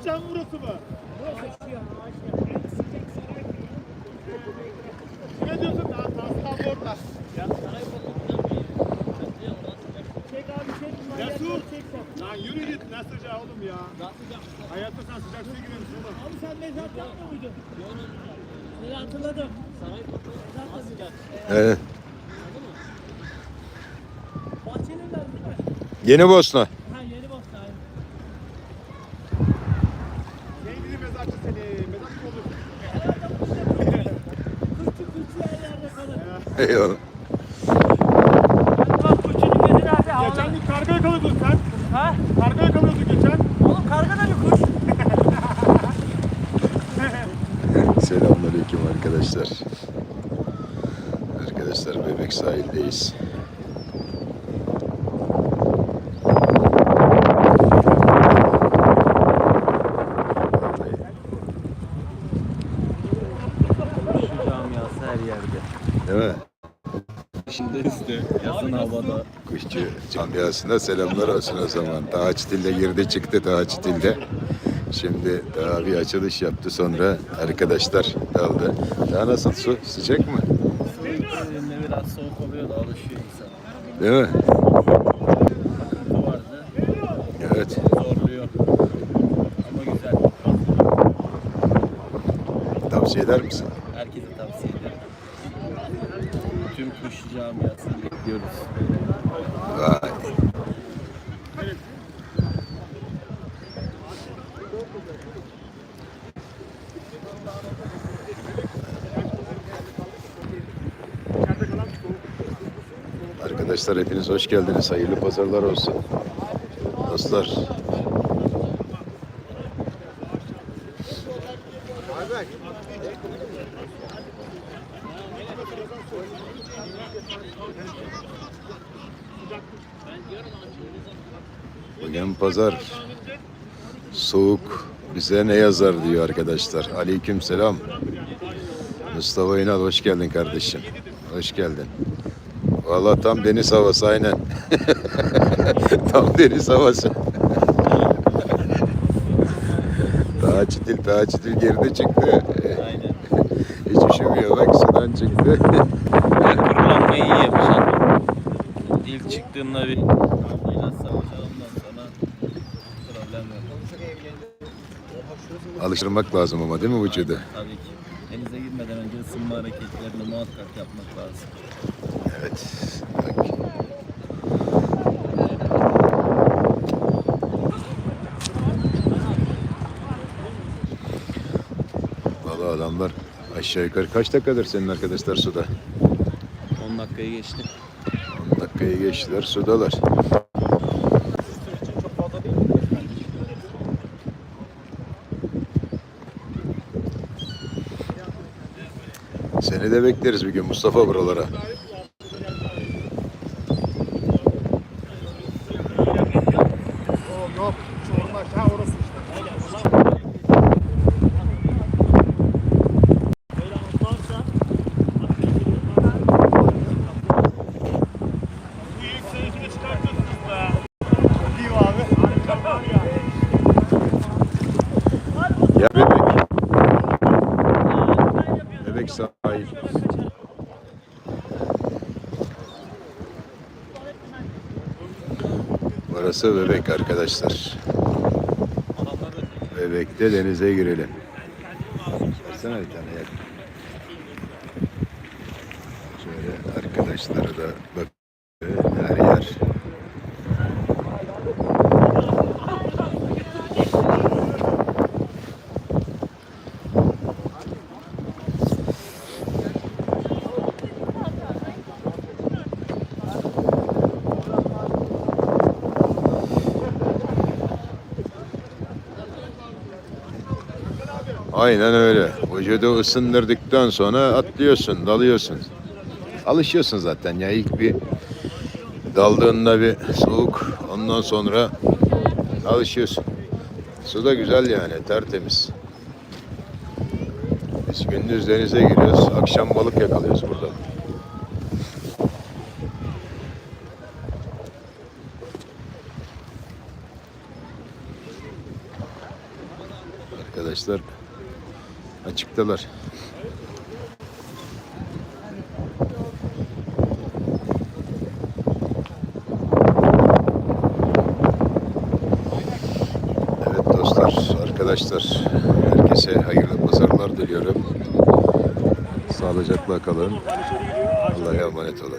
Ağaçtan burası mı? Ne diyorsun? Daha taslan orada. Mesut! Lan yürü git ne sıcağı oğlum ya. Hayatta sen sıcak suya giriyorsun oğlum. Abi sen mezat yapmıyor muydun? Seni hatırladım. Evet. Bahçeliler değil mi? Yeni Bosna. Ha yeni bastı abi. Gidi mezarcı seni? Mezar mı olur? Kırçı kırçı her yerde kalır. Eyvallah. Geçen gün karga sen. Ha? Karga yakalıyordun geçen. Oğlum karga da bir kuş. Selamünaleyküm arkadaşlar. Arkadaşlar Bebek sahildeyiz. camiası her yerde. Değil mi? Şimdi üstü, yazın havada. Kuşçu camiasına selamlar olsun o zaman. Daha Çitil'de girdi çıktı daha Çitil'de. Şimdi daha bir açılış yaptı sonra arkadaşlar daldı. Daha nasıl su? Sıcak mı? Biraz soğuk oluyor da alışıyor insan. Değil mi? Evet. zorluyor. Ama güzel. Tavsiye eder misin? Herkese tavsiye ederim. Kuş camiasını bekliyoruz. Vay. Arkadaşlar hepiniz hoş geldiniz. Hayırlı pazarlar olsun. Dostlar. Bugün pazar. Soğuk bize ne yazar diyor arkadaşlar. Aleyküm selam. Mustafa İnal hoş geldin kardeşim. Hoş geldin. Vallahi tam deniz havası aynen. tam deniz havası. daha çitil, daha çitil geride çıktı. Aynen. Hiç üşümüyor bak sudan çıktı. Kurbanmayı iyi yapacaksın. İlk çıktığında bir ablayla savaşan ondan sonra problem yok. Alıştırmak lazım ama değil mi vücudu? Tabii ki. Denize girmeden önce ısınma hareketlerini muhakkak yapmak lazım. Evet. Bak. Adamlar aşağı yukarı kaç dakikadır senin arkadaşlar suda? 10 dakikayı geçti. 10 dakikayı geçtiler sudalar. Seni de bekleriz bir gün Mustafa buralara. O yok. Çorumlar. Ha orası işte. Böyle atlarsa Bu yükselişini çıkartıyorsunuz be. İyi abi. Harika var ya. Ya bebek. Sahil. Burası bebek arkadaşlar. Bebekte denize girelim. Versene bir tane yak. Şöyle arkadaşlara da bak her yer. Aynen öyle. Vücudu ısındırdıktan sonra atlıyorsun, dalıyorsun. Alışıyorsun zaten ya ilk bir daldığında bir soğuk ondan sonra alışıyorsun. Su da güzel yani tertemiz. Biz gündüz denize giriyoruz, akşam balık yakalıyoruz burada. arkadaşlar açıktalar. Evet dostlar, arkadaşlar herkese hayırlı pazarlar diliyorum. Sağlıcakla kalın. Allah'a emanet olun.